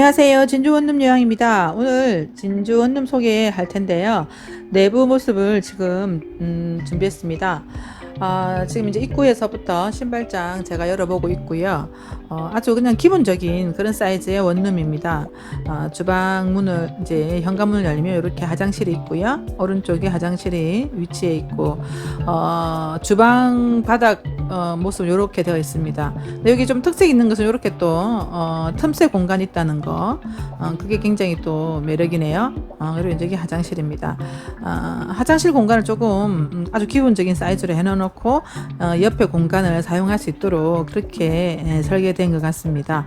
안녕하세요. 진주 원룸 요양입니다. 오늘 진주 원룸 소개할 텐데요. 내부 모습을 지금 음, 준비했습니다. 아, 지금 이제 입구에서부터 신발장 제가 열어보고 있고요. 어, 아주 그냥 기본적인 그런 사이즈의 원룸입니다. 아, 주방 문을 이제 현관문을 열리면 이렇게 화장실이 있고요. 오른쪽에 화장실이 위치해 있고 어, 주방 바닥 어, 모습 이렇게 되어 있습니다. 근데 여기 좀 특색 있는 것은 이렇게 또 어, 틈새 공간 있다는 거, 어, 그게 굉장히 또 매력이네요. 어, 그리고 이제 여기 화장실입니다. 어, 화장실 공간을 조금 음, 아주 기본적인 사이즈로 해놓고 어, 옆에 공간을 사용할 수 있도록 그렇게 예, 설계된 것 같습니다.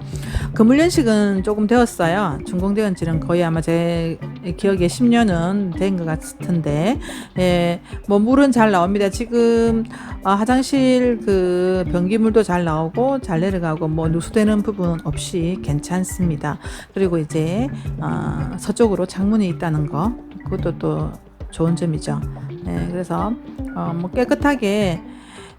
건물 연식은 조금 되었어요. 준공되은 지는 거의 아마 제 기억에 10년은 된 것 같은데, 예, 뭐 물은 잘 나옵니다. 지금 어, 화장실 그 변기물도 잘 나오고 잘 내려가고 뭐 누수되는 부분 없이 괜찮습니다. 그리고 이제 어, 서쪽으로 창문이 있다는 거 그것도 또 좋은 점이죠. 네, 그래서 어, 뭐 깨끗하게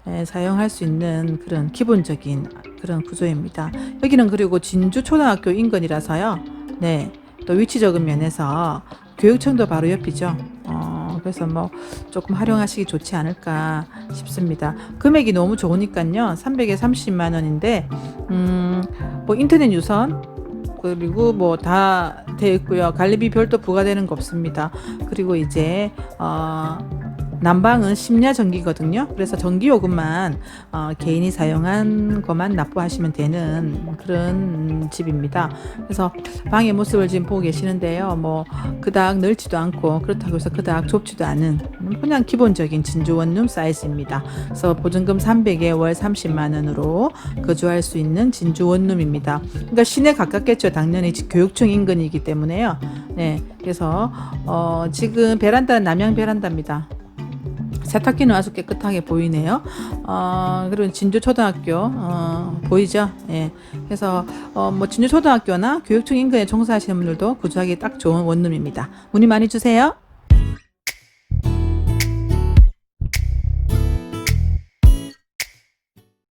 예, 사용할 수 있는 그런 기본적인 그런 구조입니다. 여기는 그리고 진주 초등학교 인근이라서요. 네, 또 위치적인 면에서 교육청도 바로 옆이죠. 어, 그래서 뭐 조금 활용하시기 좋지 않을까 싶습니다. 금액이 너무 좋으니까요. 300에 30만 원인데, 음, 뭐 인터넷 유선, 그리고 뭐 다 되어 있고요. 관리비 별도 부과되는 거 없습니다. 그리고 이제, 어, 난방은 심야 전기거든요. 그래서 전기 요금만 어, 개인이 사용한 것만 납부하시면 되는 그런 집입니다. 그래서 방의 모습을 지금 보고 계시는데요. 뭐 그닥 넓지도 않고 그렇다고 해서 그닥 좁지도 않은 그냥 기본적인 진주 원룸 사이즈입니다. 그래서 보증금 300에 월 30만 원으로 거주할 수 있는 진주 원룸입니다. 그러니까 시내 가깝겠죠. 당연히 교육청 인근이기 때문에요. 네, 그래서 어, 지금 베란다는 남양 베란다입니다. 세탁기는 아주 깨끗하게 보이네요. 어, 그리고 진주 초등학교 어, 보이죠? 예. 그래서 어, 뭐 진주 초등학교나 교육청 인근에 종사하시는 분들도 구조하기 딱 좋은 원룸입니다. 문의 많이 주세요.